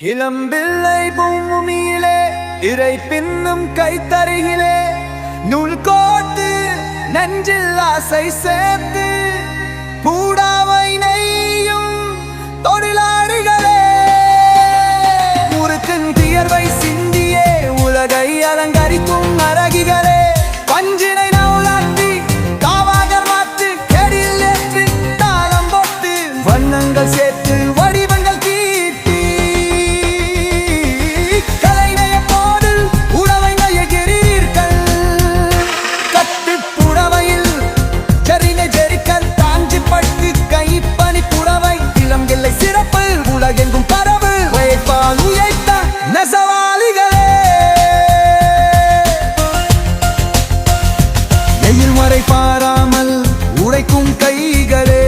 இளம்பிள்ளை பூமியிலே இறை பின்னும் கைத்தருகிலே நூல் கோட்டு நெஞ்சில் ஆசை சேர்த்து கைகளே